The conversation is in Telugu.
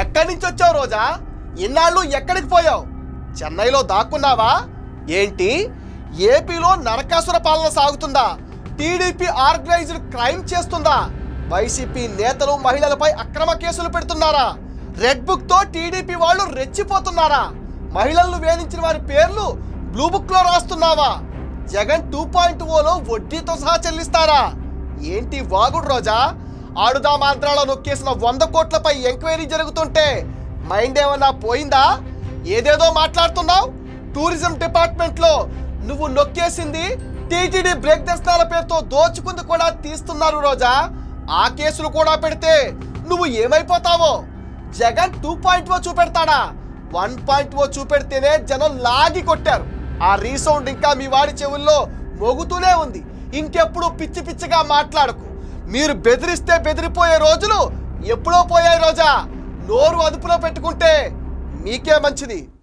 ఎక్కడి నుంచి వచ్చావు రోజా? ఇన్నాళ్ళు ఎక్కడికి పోయావు? చెన్నైలో దాక్కున్నావా? ఏంటి? ఏపీలో నరకాసుర పాలన సాగుతుందా? టీడీపీ ఆర్గనైజ్డ్ క్రైమ్ చేస్తుందా? వైసీపీ నేతలు మహిళలపై అక్రమ కేసులు పెడుతున్నారా? రెడ్ బుక్తో టీడీపీ వాళ్ళు రెచ్చిపోతున్నారా? మహిళలను వేధించిన వారి పేర్లు బ్లూ బుక్లో రాస్తున్నావా? జగన్ టూ పాయింట్ ఓలో వడ్డీతో సహా చెల్లిస్తారా? ఏంటి వాగుడు రోజా? ఆడుదా ఆంధ్రాలో నొక్కేసిన వంద కోట్లపై ఎంక్వైరీ జరుగుతుంటే మైండ్ ఏమన్నా పోయిందా? ఏదేదో మాట్లాడుతున్నావు? టూరిజం డిపార్ట్మెంట్లో నువ్వు నొక్కేసింది టీటీడీ బ్రేక్ దర్శనాల పేరుతో దోచుకుంది కూడా తీస్తున్నారు రోజా. ఆ కేసులు కూడా పెడితే నువ్వు ఏమైపోతావో? జగన్ టూ పాయింట్ ఓ చూపెడతాడా? వన్ పాయింట్ ఓ చూపెడితేనే జనం లాగి కొట్టారు. ఆ రీసౌండ్ ఇంకా మీ వాడి చెవుల్లో మోగుతూనే ఉంది. ఇంకెప్పుడు పిచ్చి పిచ్చిగా మాట్లాడకు. మీరు బెదిరిస్తే బెదిరిపోయే రోజులు ఎప్పుడో పోయాయి రోజా. నోరు అదుపులో పెట్టుకుంటే మీకే మంచిది.